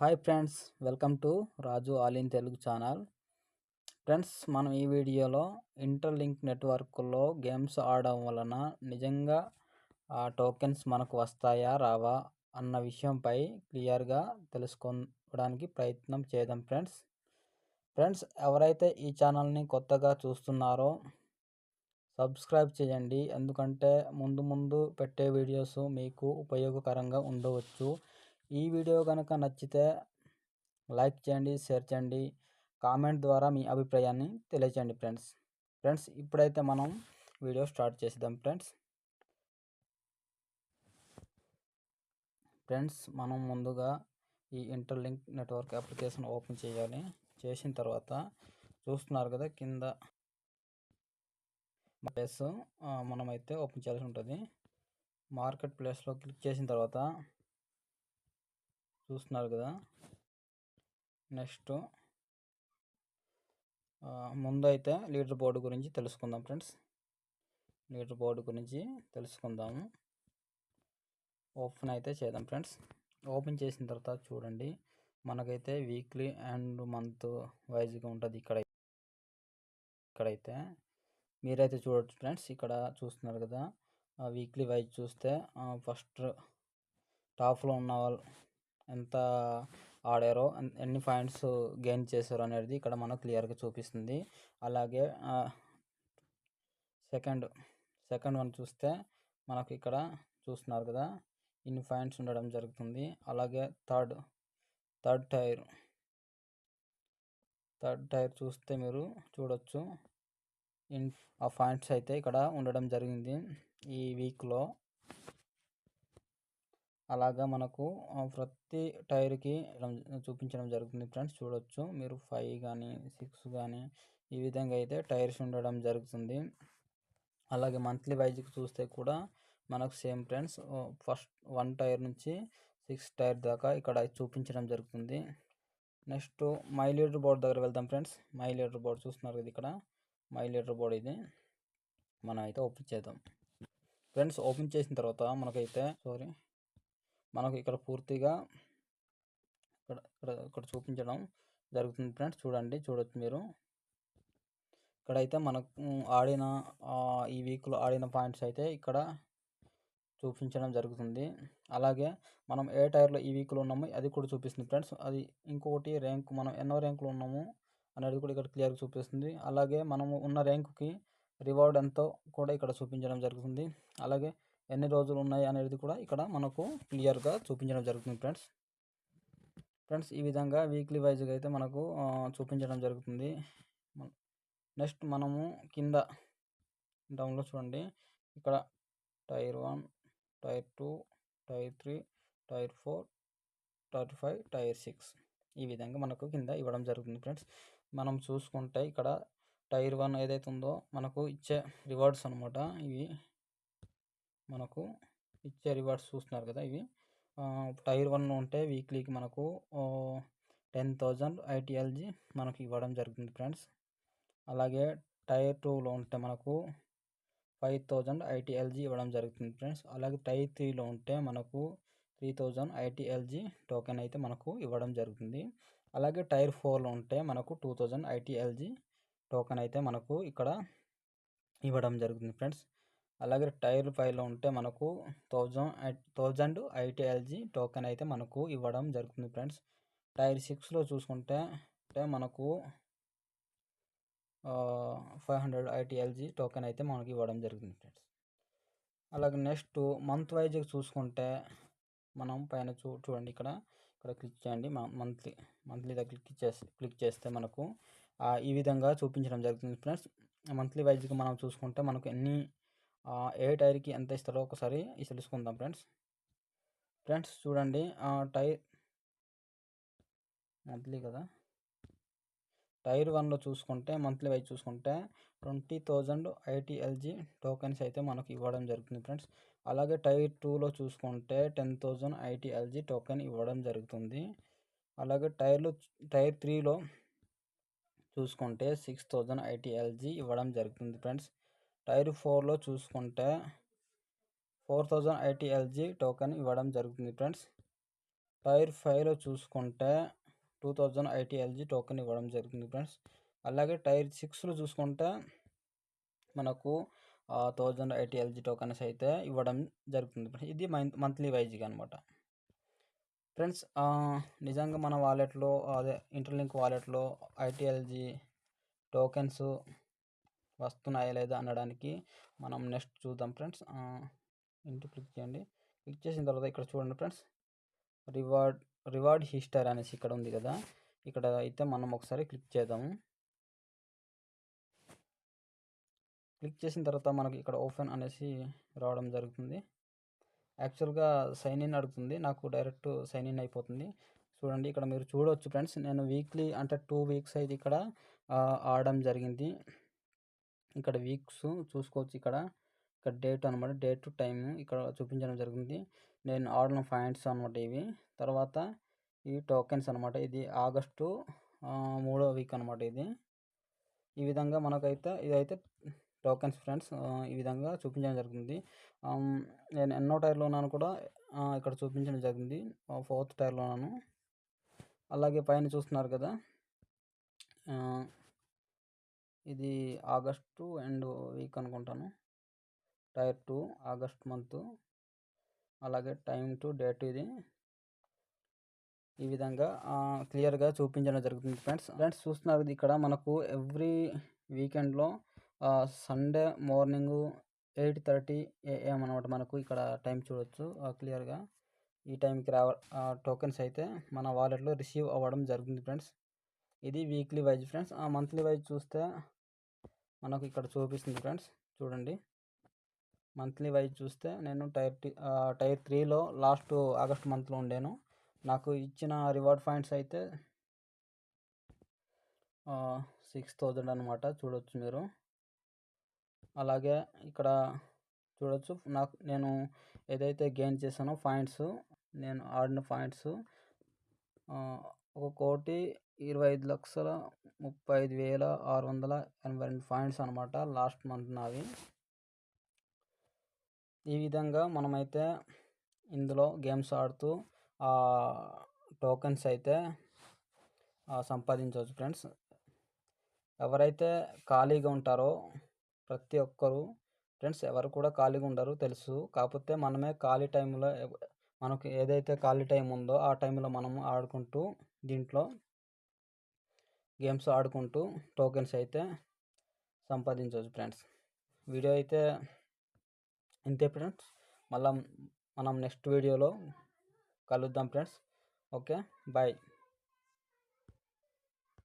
Hi friends welcome to Raju all in Telugu channel. Friends మనం ఈ వీడియోలో interlink నెట్వర్క్లో గేమ్స్ ఆడడం వలన నిజంగా ఆ టోకెన్స్ మనకు వస్తాయా రావా అన్న విషయంపై క్లియర్గా తెలుసుకోవడానికి ప్రయత్నం చేద్దాం ఫ్రెండ్స్. ఫ్రెండ్స్ ఎవరైతే ఈ ఛానల్ని కొత్తగా చూస్తున్నారో సబ్స్క్రైబ్ చేయండి. ఎందుకంటే ముందు ముందు పెట్టే వీడియోస్ మీకు ఉపయోగకరంగా ఉండవచ్చు. ఈ వీడియో కనుక నచ్చితే లైక్ చేయండి షేర్ చేయండి కామెంట్ ద్వారా మీ అభిప్రాయాన్ని తెలియచేయండి ఫ్రెండ్స్. ఫ్రెండ్స్ ఇప్పుడైతే మనం వీడియో స్టార్ట్ చేద్దాం ఫ్రెండ్స్. ఫ్రెండ్స్ మనం ముందుగా ఈ ఇంటర్లింక్ నెట్వర్క్ అప్లికేషన్ ఓపెన్ చేయాలి. చేసిన తర్వాత చూస్తున్నారు కదా కింద ప్లేస్ మనమైతే ఓపెన్ చేయాల్సి ఉంటుంది. మార్కెట్ ప్లేస్లో క్లిక్ చేసిన తర్వాత చూస్తున్నారు కదా. నెక్స్ట్ ముందైతే లీటర్ బోర్డు గురించి తెలుసుకుందాం ఫ్రెండ్స్. లీటర్ బోర్డు గురించి తెలుసుకుందాము ఓపెన్ అయితే చేద్దాం ఫ్రెండ్స్. ఓపెన్ చేసిన తర్వాత చూడండి. మనకైతే వీక్లీ అండ్ మంత్ వైజ్గా ఉంటుంది ఇక్కడ. ఇక్కడైతే మీరైతే చూడొచ్చు ఫ్రెండ్స్. ఇక్కడ చూస్తున్నారు కదా. వీక్లీ వైజ్ చూస్తే ఫస్ట్ టాప్లో ఉన్న వాళ్ళు ఎంత ఆడారో ఎన్ని పాయింట్స్ గెయిన్ చేశారో అనేది ఇక్కడ మనకు క్లియర్గా చూపిస్తుంది. అలాగే సెకండ్ సెకండ్ వన్ చూస్తే మనకు ఇక్కడ చూస్తున్నారు కదా ఇన్ని పాయింట్స్ ఉండడం జరుగుతుంది. అలాగే third third tier third tier చూస్తే మీరు చూడొచ్చు. ఇన్ ఆ పాయింట్స్ అయితే ఇక్కడ ఉండడం జరిగింది ఈ వీక్లో. అలాగా మనకు ప్రతి టైర్కి చూపించడం జరుగుతుంది ఫ్రెండ్స్. చూడొచ్చు. మీరు ఫైవ్ కానీ సిక్స్ కానీ ఈ విధంగా అయితే టైర్స్ ఉండడం జరుగుతుంది. అలాగే మంత్లీ వైజ్కి చూస్తే కూడా మనకు same friends first one tier నుంచి సిక్స్ టైర్ దాకా ఇక్కడ చూపించడం జరుగుతుంది. నెక్స్ట్ మై లీటర్ బోర్డ్ దగ్గర వెళ్తాం ఫ్రెండ్స్. మై లీటర్ బోర్డ్ చూస్తున్నారు కదా ఇక్కడ. మై లీటర్ బోర్డ్ ఇది. మనం అయితే ఓపెన్ చేద్దాం. ఫ్రెండ్స్ ఓపెన్ చేసిన తర్వాత మనకైతే సారీ మనకు ఇక్కడ పూర్తిగా ఇక్కడ ఇక్కడ ఇక్కడ చూపించడం జరుగుతుంది ఫ్రెండ్స్. చూడండి చూడొచ్చు మీరు. ఇక్కడైతే మనకు ఆడిన ఈ వీక్లో ఆడిన పాయింట్స్ అయితే ఇక్కడ చూపించడం జరుగుతుంది. అలాగే మనం ఏ టైర్లో ఈ వీక్లో ఉన్నామో అది కూడా చూపిస్తుంది ఫ్రెండ్స్. అది ఇంకొకటి ర్యాంక్ మనం ఎన్నో ర్యాంకులు ఉన్నాము అనేది కూడా ఇక్కడ క్లియర్గా చూపిస్తుంది. అలాగే మనము ఉన్న ర్యాంకుకి రివార్డ్ ఎంతో కూడా ఇక్కడ చూపించడం జరుగుతుంది. అలాగే ఎన్ని రోజులు ఉన్నాయి అనేది కూడా ఇక్కడ మనకు క్లియర్గా చూపించడం జరుగుతుంది ఫ్రెండ్స్. ఫ్రెండ్స్ ఈ విధంగా వీక్లీ వైజ్గా అయితే మనకు చూపించడం జరుగుతుంది. నెక్స్ట్ మనము కింద డౌన్లో చూడండి. ఇక్కడ tier one tier two tier three tier four tier five tier six ఈ విధంగా మనకు కింద ఇవ్వడం జరుగుతుంది ఫ్రెండ్స్. మనం చూసుకుంటే ఇక్కడ టైర్ వన్ ఏదైతే ఉందో మనకు ఇచ్చే రివార్డ్స్ అనమాట ఇవి. మనకు ఇచ్చే రివార్డ్స్ చూస్తున్నారు కదా ఇవి. టైర్ వన్ ఉంటే వీక్లీకి మనకు టెన్ థౌజండ్ ఐటీఎల్జీ మనకు ఇవ్వడం జరుగుతుంది ఫ్రెండ్స్ అలాగే టైర్ టూలో ఉంటే మనకు ఫైవ్ థౌజండ్ ఐటీఎల్జీ ఇవ్వడం జరుగుతుంది ఫ్రెండ్స్ అలాగే టైర్ త్రీలో ఉంటే మనకు త్రీ థౌజండ్ ఐటీఎల్జీ టోకెన్ అయితే మనకు ఇవ్వడం జరుగుతుంది. అలాగే టైర్ ఫోర్లో ఉంటే మనకు టూ థౌజండ్ ఐటీఎల్జీ టోకెన్ అయితే మనకు ఇక్కడ ఇవ్వడం జరుగుతుంది ఫ్రెండ్స్ అలాగే టైర్ ఫైవ్లో ఉంటే మనకు థౌజండ్ థౌజండ్ ఐటీఎల్జీ టోకెన్ అయితే మనకు ఇవ్వడం జరుగుతుంది ఫ్రెండ్స్. టైర్ సిక్స్లో చూసుకుంటే అంటే మనకు ఫైవ్ హండ్రెడ్ ఐటీఎల్జీ టోకెన్ అయితే మనకి ఇవ్వడం జరుగుతుంది ఫ్రెండ్స్. అలాగే నెక్స్ట్ మంత్ వైజ్ చూసుకుంటే మనం పైన చూ చూడండి ఇక్కడ ఇక్కడ క్లిక్ చేయండి. మంత్లీ మంత్లీ దగ్గర క్లిక్ చేస్తే క్లిక్ చేస్తే మనకు ఈ విధంగా చూపించడం జరుగుతుంది ఫ్రెండ్స్. మంత్లీ వైజ్గా మనం చూసుకుంటే మనకు ఎన్ని ఏ టైర్కి ఎంత ఇస్తారో ఒకసారి తెలుసుకుందాం ఫ్రెండ్స్. ఫ్రెండ్స్ చూడండి టైర్ మంత్లీ కదా? టైర్ వన్లో చూసుకుంటే మంత్లీ వైజ్ చూసుకుంటే ట్వంటీ థౌజండ్ ఐటీఎల్జీ టోకెన్స్ అయితే మనకు ఇవ్వడం జరుగుతుంది ఫ్రెండ్స్. అలాగే టైర్ టూలో చూసుకుంటే టెన్ థౌజండ్ ఐటీఎల్జీ టోకెన్ ఇవ్వడం జరుగుతుంది. అలాగే టైర్లు టైర్ త్రీలో చూసుకుంటే సిక్స్ థౌజండ్ ఐటీఎల్జీ ఇవ్వడం జరుగుతుంది ఫ్రెండ్స్. టైర్ ఫోర్లో చూసుకుంటే ఫోర్ థౌజండ్ ఐటీఎల్జీ టోకెన్ ఇవ్వడం జరుగుతుంది ఫ్రెండ్స్. టైర్ ఫైవ్లో చూసుకుంటే టూ థౌజండ్ ఐటీఎల్జీ టోకెన్ ఇవ్వడం జరుగుతుంది ఫ్రెండ్స్. అలాగే టైర్ సిక్స్లో చూసుకుంటే మనకు థౌజండ్ ఐటీఎల్జీ టోకెన్స్ అయితే ఇవ్వడం జరుగుతుంది ఫ్రెండ్స్. ఇది మంత్లీ వైజ్గా అనమాట ఫ్రెండ్స్ నిజంగా మన వాలెట్లో అదే ఇంటర్లింక్ వాలెట్లో ఐటీఎల్జీ టోకెన్స్ వస్తున్నాయా లేదా అనడానికి మనం నెక్స్ట్ చూద్దాం ఫ్రెండ్స్. ఇంటి క్లిక్ చేయండి. క్లిక్ చేసిన తర్వాత ఇక్కడ చూడండి ఫ్రెండ్స్. రివార్డ్ రివార్డ్ హిస్టరీ అనేసి ఇక్కడ ఉంది కదా. ఇక్కడ అయితే మనం ఒకసారి క్లిక్ చేద్దాము. క్లిక్ చేసిన తర్వాత మనకి ఇక్కడ ఓపెన్ అనేసి రావడం జరుగుతుంది. యాక్చువల్గా సైన్ ఇన్ అడుగుతుంది. నాకు డైరెక్ట్ సైన్ ఇన్ అయిపోతుంది. చూడండి ఇక్కడ మీరు చూడవచ్చు ఫ్రెండ్స్. నేను వీక్లీ అంటే టూ వీక్స్ అయితే ఇక్కడ ఆడడం జరిగింది. ఇక్కడ వీక్స్ చూసుకోవచ్చు ఇక్కడ. ఇక్కడ డేట్ అనమాట డేట్ టైం ఇక్కడ చూపించడం జరిగింది. నేను ఆడిన పాయింట్స్ అనమాట ఇవి. తర్వాత ఈ టోకెన్స్ అనమాట ఇది ఆగస్టు మూడో వీక్ అనమాట ఇది. ఈ విధంగా మనకైతే ఇదైతే టోకెన్స్ ఫ్రెండ్స్ ఈ విధంగా చూపించడం జరుగుతుంది నేను ఎన్నో టైర్లో ఉన్నాను కూడా ఇక్కడ చూపించడం జరిగింది. ఫోర్త్ టైర్లో ఉన్నాను. అలాగే పైన చూస్తున్నారు కదా. ఇది ఆగస్టు అండ్ వీక్ అనుకుంటాను. Tier two August month. అలాగే టైం టు డేట్ ఇది. ఈ విధంగా క్లియర్గా చూపించడం జరుగుతుంది ఫ్రెండ్స్. ఫ్రెండ్స్ చూస్తున్నారు ఇక్కడ మనకు ఎవ్రీ వీకెండ్లో Sunday morning eight thirty AM అనమాట మనకు ఇక్కడ టైం చూడొచ్చు క్లియర్గా. ఈ టైంకి రావ టోకెన్స్ అయితే మన వాలెట్లో రిసీవ్ అవ్వడం జరుగుతుంది ఫ్రెండ్స్. ఇది వీక్లీ వైజ్ ఫ్రెండ్స్ ఆ మంత్లీ వైజ్ చూస్తే మనకు ఇక్కడ చూపిస్తుంది ఫ్రెండ్స్ చూడండి. మంత్లీ వైజ్ చూస్తే నేను టైర్ టైర్ త్రీలో లాస్ట్ ఆగస్ట్ మంత్లో ఉండేను. నాకు ఇచ్చిన రివార్డ్ పాయింట్స్ అయితే సిక్స్ థౌజండ్ అనమాట చూడొచ్చు మీరు. అలాగే ఇక్కడ చూడొచ్చు నాకు నేను ఏదైతే గెయిన్ చేశానో పాయింట్స్ నేను ఆడిన పాయింట్స్ ఒక కోటి ఇరవై ఐదు లక్షల ముప్పై ఐదు వేల ఆరు వందల ఎనభై రెండు పాయింట్స్ అనమాట లాస్ట్ మంత్ నావి ఈ విధంగా మనమైతే ఇందులో గేమ్స్ ఆడుతూ టోకెన్స్ అయితే సంపాదించవచ్చు ఫ్రెండ్స్. ఎవరైతే ఖాళీగా ఉంటారో ప్రతి ఒక్కరు ఫ్రెండ్స్ ఎవరు కూడా ఖాళీగా ఉండరు తెలుసు. కాకపోతే మనమే ఖాళీ టైంలో మనకు ఏదైతే ఖాళీ టైం ఉందో ఆ టైంలో మనము ఆడుకుంటూ దీంట్లో గేమ్స్ ఆడుకుంటూ టోకెన్స్ అయితే సంపాదించవచ్చు ఫ్రెండ్స్. వీడియో అయితే ఇంతే ఫ్రెండ్స్. మళ్ళీ మనం నెక్స్ట్ వీడియోలో కలుద్దాం ఫ్రెండ్స్. Okay bye.